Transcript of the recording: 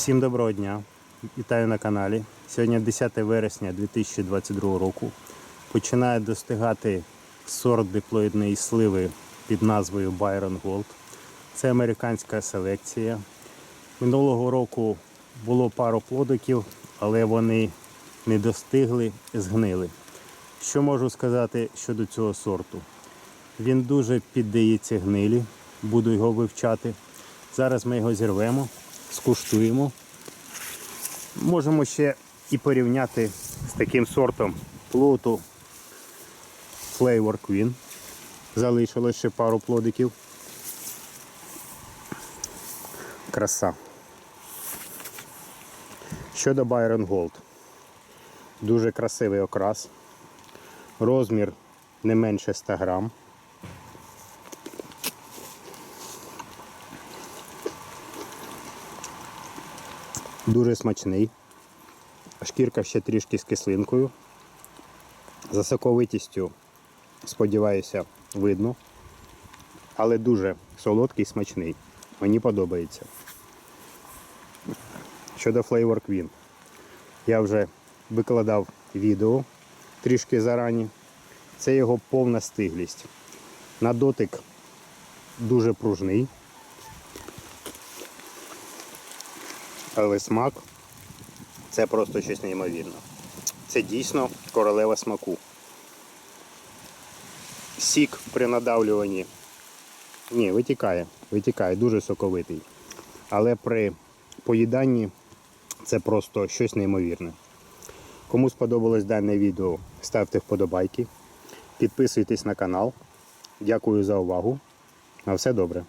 Всім доброго дня! Вітаю на каналі. Сьогодні 10 вересня 2022 року. Починає достигати сорт диплоїдної сливи під назвою Byron Gold. Це американська селекція. Минулого року було пару плодиків, але вони не достигли, згнили. Що можу сказати щодо цього сорту? Він дуже піддається гнилі, буду його вивчати. Зараз ми його зірвемо, скуштуємо. Можемо ще і порівняти з таким сортом плоту Flavor Queen. Залишилось ще пару плодиків. Краса. Щодо Byron Gold. Дуже красивий окрас. Розмір не менше 100 грам. Дуже смачний. Шкірка ще трішки з кислинкою. За соковитістю, сподіваюся, видно. Але дуже солодкий, смачний. Мені подобається. Щодо Flavor Queen. Я вже викладав відео трішки зарані. Це його повна стиглість. На дотик дуже пружний. Але смак це просто щось неймовірне. Це дійсно королева смаку. Сік при надавлюванні. Ні, витікає, витікає, дуже соковитий. Але при поїданні це просто щось неймовірне. Кому сподобалось дане відео, ставте вподобайки, підписуйтесь на канал. Дякую за увагу. На все добре.